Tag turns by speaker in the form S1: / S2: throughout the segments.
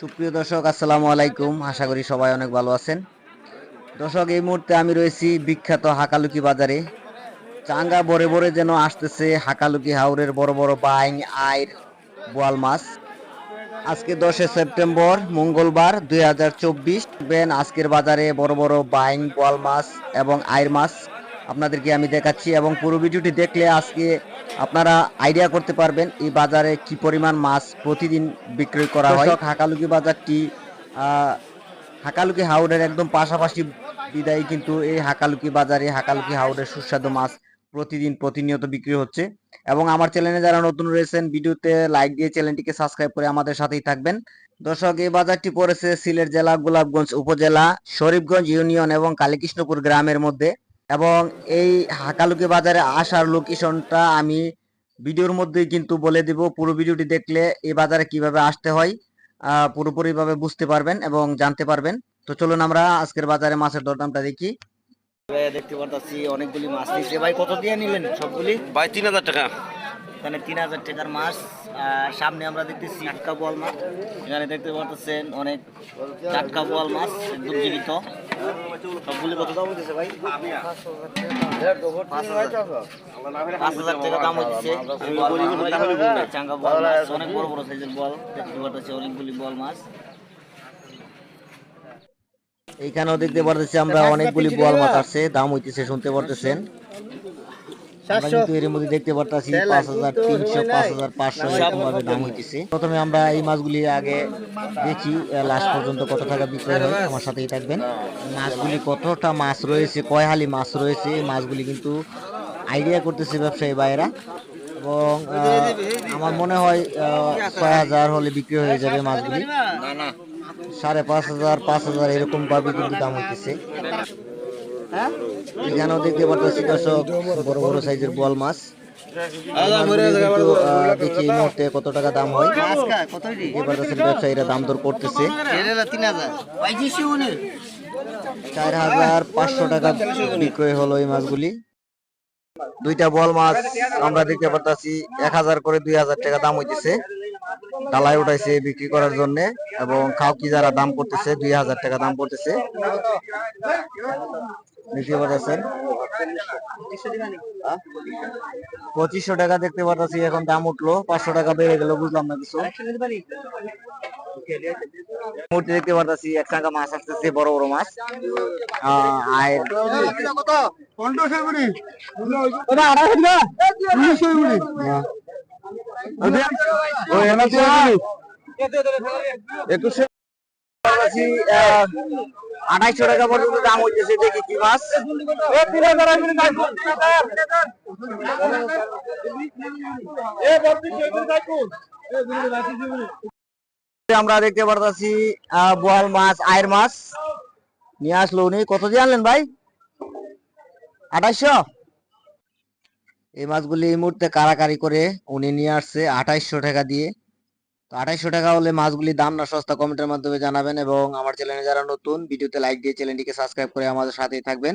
S1: সুপ্রিয় দর্শক, আসসালামু আলাইকুম। আশা করি সবাই অনেক ভালো আছেন। দর্শক, এই মুহূর্তে আমি রয়েছি বিখ্যাত হাকালুকি বাজারে। চাঙ্গা বরে বরে যেন আসতেছে হাকালুকি হাওরের বড় বড় বাইং, আইর, বোয়াল মাছ। আজকে দশে সেপ্টেম্বর, মঙ্গলবার দুই হাজার চব্বিশ। আজকের বাজারে বড় বড় বাইং, বোয়াল মাছ এবং আইর মাছ আপনাদেরকে আমি দেখাচ্ছি এবং পুরো ভিডিওটি দেখলে আজকে আপনারা আইডিয়া করতে পারবেন এই বাজারে কি পরিমাণ মাছ প্রতিদিন বিক্রয় করা হয়। হাকালুকি বাজারটি হাকালুকি হাওড়ের একদম পাশাপাশি বিদায় কিন্তু এই হাকালুকি বাজারে হাকালুকি হাওড়ের সুস্বাদু মাছ প্রতিদিন প্রতিনিয়ত বিক্রি হচ্ছে। এবং আমার চ্যানেলে যারা নতুন রয়েছেন ভিডিওতে লাইক দিয়ে চ্যানেলটিকে সাবস্ক্রাইব করে আমাদের সাথেই থাকবেন। দর্শক এই বাজারটি পড়েছে সিলেট জেলা গোলাপগঞ্জ উপজেলা শরীফগঞ্জ ইউনিয়ন এবং কালীকৃষ্ণপুর গ্রামের মধ্যে। এবং এই হাকালুকি বাজারে আসার লোকেশনটা আমি ভিডিওর মধ্যেই কিন্তু বলে দিব। পুরো ভিডিওটি দেখলে এই বাজারে কীভাবে আসতে হয় আহ, পুরোপুরিভাবে বুঝতে পারবেন এবং জানতে পারবেন। তো চলুন আমরা আজকের বাজারে মাছের দরদামটা দেখি। দেখতে পারতাছি অনেকগুলি মাছ নিচ্ছে ভাই কত দিয়ে নিলেন সবগুলি?
S2: ভাই তিন হাজার টাকা।
S1: এখানে তিন হাজার টাকার মাছ। সামনে আমরা দেখতেছি টাটকা বোয়াল মাছ। এখানে দেখতে পাচ্ছেন অনেক টাটকা বোয়াল মাছ, একদম জীবিত। সবগুলি কত দাম হইতেছে ভাই? পাঁচ হাজার। টাকা দাম হচ্ছে চাঙ্গা বোয়াল মাছ, অনেক বড় বড় সাইজের বল দেখতে পাচ্ছি অনেকগুলি বল মাছ। এইখানেও দেখতে পারতেছি আমরা অনেকগুলি বল মাছ আছে, দাম হইতেছে শুনতে পারতেছেন। আমরা কিন্তু এর মধ্যে দেখতে পারতাছি পাঁচ হাজার তিনশো পাঁচ হাজার পাঁচশো এরকম ভাবে দাম হইতেছে। প্রথমে আমরা এই মাছগুলি আগে দেখি লাস্ট পর্যন্ত কত টাকা বিক্রয় হয় আমার সাথেই থাকবেন। মাছগুলি কতটা মাছ রয়েছে কয় হালি মাছ রয়েছে এই মাছগুলি কিন্তু আইডিয়া করতেছে ব্যবসায়ী ভাইয়েরা। এবং আমার মনে হয় ছয় হাজার হলে বিক্রি হয়ে যাবে মাছগুলি। সাড়ে পাঁচ হাজার পাঁচ হাজার এরকম ভাবে কিন্তু দাম হইতেছে। এখানেও দেখতে পাচ্ছি দর্শক বড় বড় সাইজের বল মাছ। দেখি এই মুহূর্তে কত টাকা দাম হয়। ব্যবসায়ীরা দাম দর করতেছে। চার হাজার পাঁচশো টাকা বিক্রয় হলো এই মাছগুলি। দুইটা বল মাছ আমরা দেখতে পারতাছি এক হাজার করে দুই হাজার টাকা দাম হইতেছে। ডালায় উঠাইছে বিক্রি করার জন্য এবং খাওকি যারা দাম করতেছে দুই হাজার টাকা দাম করতেছে। পঁচিশশো টাকা দেখতে পাচ্ছি এখন দাম উঠল। পাঁচশো টাকা বেড়ে গেল বুঝলাম না কিছু। মুহূর্তে দেখতে পাচ্ছি এক টাকা মাছ আসতেছে বড় বড় মাছ। আহ, আর আড়াইশো টাকা পর্যন্ত দাম হইতেছে দেখি কি মাছ আমরা দেখতে পারতাছি আহ, বোয়াল মাছ আয়ের মাছ নিয়ে আসলো উনি কত দিয়ে আনলেন ভাই আঠাইশো এই মাছগুলি এই মুহূর্তে কারাকারি করে উনি নিয়ে আসছে আঠাইশশো টাকা দিয়ে। তো আঠাইশশো টাকা হলে মাছগুলি দাম না সস্তা কমেন্টের মাধ্যমে জানাবেন এবং আমার চ্যানেলে যারা নতুন ভিডিওতে লাইক দিয়ে চ্যানেলটিকে সাবস্ক্রাইব করে আমাদের সাথেই থাকবেন।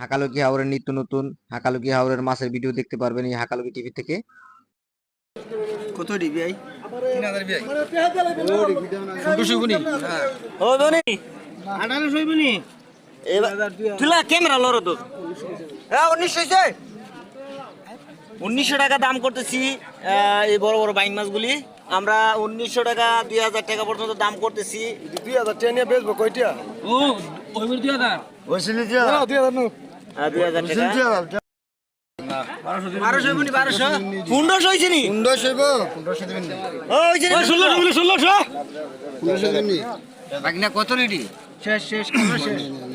S1: হাকালুকি হাওরের নিত্য নতুন হাকালুকি হাওরের মাছের ভিডিও দেখতে পারবেন এই হাকালুকি টিভি থেকে।
S2: কত ডিবি আই তিন হাজার বিআই
S1: ও ধনী।
S2: আঠারোশো হইবনি
S1: তুলা ক্যামেরা লড়ো তো। হ্যাঁ হয়েছে। উনিশশো টাকা দাম করতেছি এই বড় বড় বাইং মাছগুলি। আমরা উনিশশো টাকা দুই হাজার টাকা পর্যন্ত দাম করতেছি।
S2: দুই হাজার টাকা নিয়ে বেচবো কয়টা?
S3: ও দুই হাজার।
S2: দুই হাজার। দুই হাজার
S1: টাকা।
S3: কত রেডি?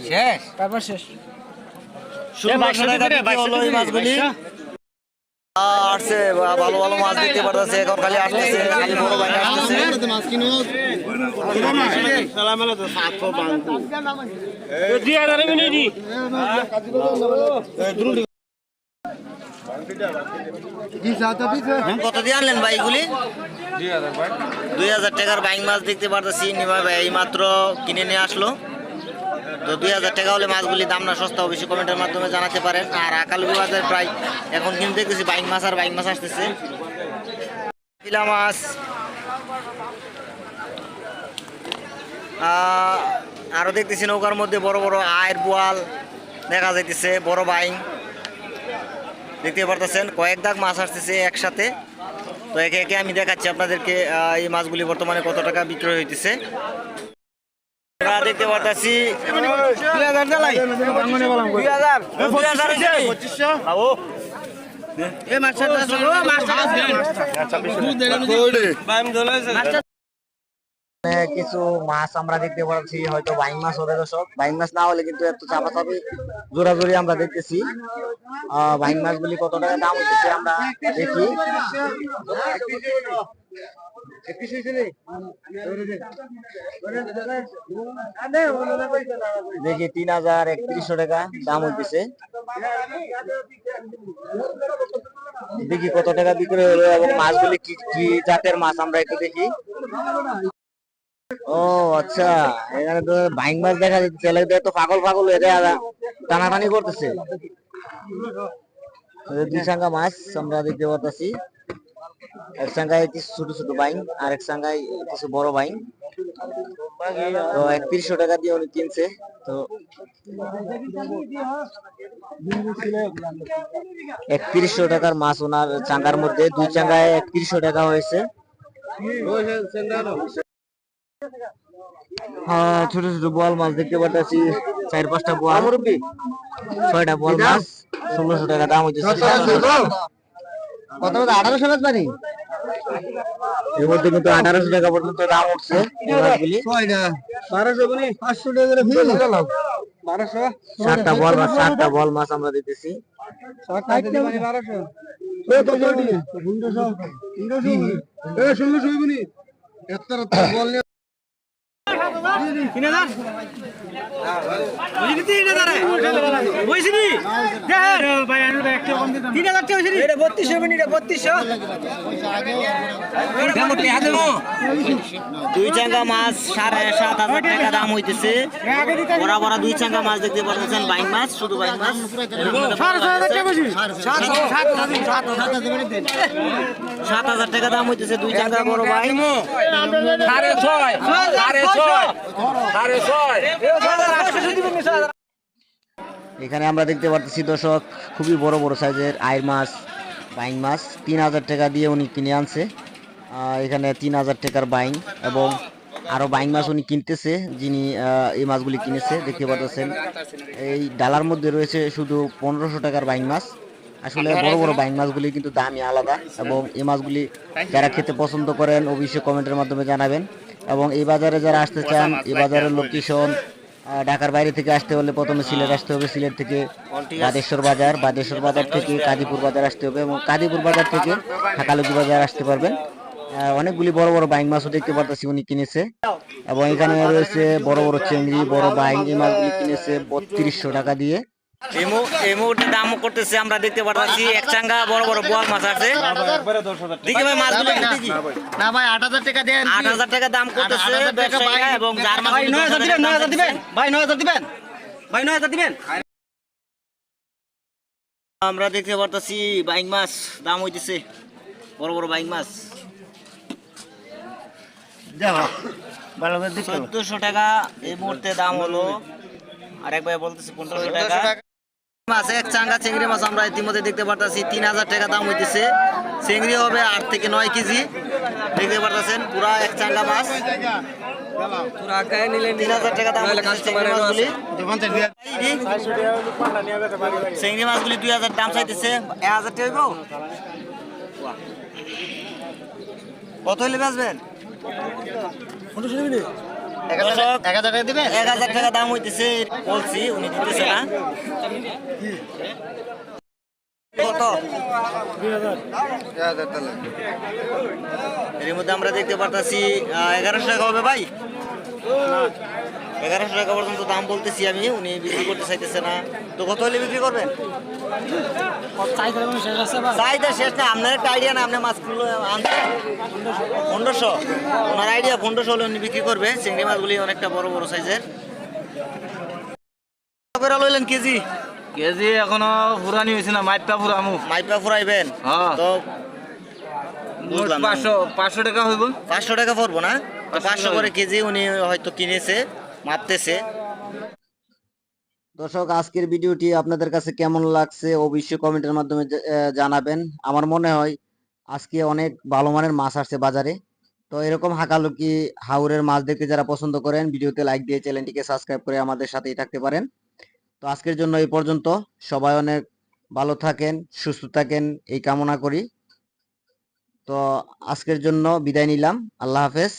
S2: শেষ তারপর
S1: মাছগুলি। আসছে ভালো ভালো মাছ দেখতে পারতেছে এখন খালি আসতেছে খালি বড় কত দিয়ে আনলেন ভাই এগুলি? দুই হাজার টাকার বাইং মাছ দেখতে পারতেছি নিমা ভাই মাত্র কিনে নিয়ে আসলো। তো দুই হাজার টাকা হলে মাছগুলি দাম না সস্তা অবশ্যই কমেন্টের মাধ্যমে জানাতে পারেন। আর আকালুকি বাজার প্রায় এখন কিন্তু দেখতেছি বাইং মাছ আর বাইং মাছ আসতেছে। পিলা মাছ। আহ, আরও দেখতেছি নৌকার মধ্যে বড় বড় আয়ের বোয়াল দেখা যাইতেছে বড় বাইং। দেখতে পারতেছেন কয়েক দাগ মাছ আসতেছে একসাথে। তো একে একে আমি দেখাচ্ছি আপনাদেরকে এই মাছগুলি বর্তমানে কত টাকা বিক্রয় হইতেছে। কিছু মাছ আমরা দেখতে পাচ্ছি, হয়তো বাইং মাছ হবে দর্শক। বাইং মাছ না হলে কিন্তু এত চাপাচাপি, জোরাজোরি আমরা দেখতেছি। বাইং মাছগুলি কত টাকা দাম হচ্ছে আমরা দেখি। দেখি। তিন হাজার একত্রিশশো টাকা দাম হইতেছে। দেখি কত টাকা বিক্রি হলো এবং মাছগুলি কি কি জাতের মাছ আমরা একটু দেখি। ও আচ্ছা। এখানে তো বাইং মাছ দেখা যাচ্ছে ছেলেদের তো পাগল পাগল হয়ে যায় টানাটানি করতেছে। দুই সাঙ্গা মাছ আমরা দেখতে পাচ্ছি এক সাঙ্গায় কিছু ছোট ছোট বাইং আর এক সাঙ্গায় কিছু বড় বাইং তো একত্রিশশো টাকা দিয়ে উনি কিনছে, তো একত্রিশশো টাকার মাছ ওনার চাঙ্গার মধ্যে, দুই চাঙ্গায় একত্রিশশো টাকা হয়েছে। হ্যাঁ ছোট ছোট বল মাছ দেখতে পাচ্ছি চার পাঁচটা বল ছয়টা বল মাছ, ষোলোশো টাকা দাম হচ্ছে কত আঠারোশো টাকা পারি এর মধ্যে কিন্তু আঠারোশো টাকা পর্যন্ত দাম উঠছে এই মাছগুলি সাতটা বল মাছ সাতটা বল মাছ আমরা দিতেছি। দুই চাঙ্গা মাছ সাড়ে সাত হাজার টাকা দাম হইতেছে। বড় বড় দুই চাঙ্গা মাছ দেখতে পাচ্ছেন বাইং মাছ শুধু বাইং মাছ। সাত হাজার। টাকা দাম হইতেছে দুই চাঙ্গা বড় বাইং
S3: সাড়ে ছয় সাড়ে ছয় সাড়ে ছয়।
S1: এখানে আমরা দেখতে পাচ্ছি দর্শক খুবই বড় বড় সাইজের আয়ের মাছ বাইং মাছ। তিন হাজার টাকা দিয়ে উনি কিনে আনছে। আহ, এখানে তিন হাজার টাকার বাইং এবং আরও বাইং মাছ উনি কিনতেছে যিনি আহ, এই মাছগুলি কিনেছে। দেখতে পাচ্ছেন এই ডালার মধ্যে রয়েছে শুধু পনেরোশো টাকার বাইং মাছ। আসলে বড় বড় বাইং মাছগুলি কিন্তু দামই আলাদা এবং এই মাছগুলি যারা খেতে পছন্দ করেন, অবশ্যই কমেন্টের মাধ্যমে জানাবেন। এবং এই বাজারে যারা আসতে চান, এই বাজারের লোকেশন ঢাকার বাইরে থেকে আসতে হলে প্রথমে সিলেট আসতে হবে। সিলেট থেকে বাদেশ্বর বাজার বাদেশ্বর বাজার থেকে কাদিপুর বাজার আসতে হবে এবং কাদিপুর বাজার থেকে হাকালুকি বাজার আসতে পারবেন। অনেকগুলি বড় বড় বাইং মাছও দেখতে পারতেছি উনি কিনেছে। এবং এখানে রয়েছে বড় বড় চিংড়ি, বড় বাইং এই মাছগুলি কিনেছে বত্রিশশো টাকা দিয়ে। এই মুহূর্তে দাম করতেছে আমরা দেখতে পাচ্ছি এক চাঙ্গা বড় বড় বোয়াল মাছ আছে। দেখি ভাই মাছগুলো
S2: না ভাই আট হাজার টাকা দেন
S1: আট হাজার টাকা দাম করতেছে
S2: আট হাজার টাকা
S1: ব্যবসায়ীরা
S2: ভাই।
S1: এবং যার মাছ
S2: নয় হাজার দিবেন নয় হাজার দিবেন ভাই নয় হাজার দিবেন। ভাই নয় হাজার দিবেন।
S1: আমরা দেখতে পারতাছি বাইং মাছ দাম হইতেছে বড় বড় বাইং মাছ। চোদ্দশো টাকা এই মুহূর্তে দাম হলো। আর এক ভাই বলতেছে পনেরোশো টাকা। মাছ এক চাঙ্গা চিংড়ি মাছ আমরা ইতিমধ্যে দেখতে পারতাছি তিন হাজার টাকা দাম হইতেছে। চিংড়ি হবে আট থেকে নয় কেজি। দেখতে পারতেছেন পুরা এক চাঙ্গা মাছ। চিংড়ি মাছগুলি। দুই হাজার দাম চাইতেছে। এক হাজার টাকা কত বেচবেন? দর্শক,
S2: এক হাজার টাকা দিবেন?
S1: এক হাজার টাকা দাম হইতেছে বলছি উনি দিতেছে না। কত? এর মধ্যে আমরা দেখতে পারতাছি এগারোশো টাকা হবে ভাই? এগারোশো টাকা পর্যন্ত দাম বলতেছি আমি উনি বিক্রি করতে চাইতেছে না। তো কত হলে বিক্রি করবেন? চাহিদা শেষ না আপনার একটা আইডিয়া না আপনার মাছগুলো পনেরোশো। ওনার আইডিয়া পনেরোশো হলে উনি বিক্রি করবে। চিংড়ি মাছগুলি অনেকটা বড় বড় সাইজের। লইলেন কেজি?
S3: কেজি এখনও ফুরানি হয়েছে না মাইপটা ফুরামু।
S1: মাইপা ফুরাইবেন?
S3: হ্যাঁ।
S1: তো
S3: পাঁচশো পাঁচশো টাকা হইব।
S1: পাঁচশো টাকা পড়ব না? পাঁচশো করে কেজি উনি হয়তো কিনেছে। মাপতেছে দর্শক, আজকের ভিডিওটি আপনাদের কাছে কেমন লাগছে অবশ্যই কমেন্টের মাধ্যমে জানাবেন। আমার মনে হয় আজকে অনেক ভালো মানের মাছ আসছে বাজারে। তো এরকম হাকালুকি হাওরের মাছ দেখতে যারা পছন্দ করেন, ভিডিওতে লাইক দিয়ে চ্যানেলটিকে সাবস্ক্রাইব করে আমাদের সাথেই থাকতে পারেন। তো আজকের জন্য এই পর্যন্ত। সবাই অনেক ভালো থাকেন, সুস্থ থাকেন, এই কামনা করি। তো আজকের জন্য বিদায় নিলাম। আল্লাহ হাফেজ।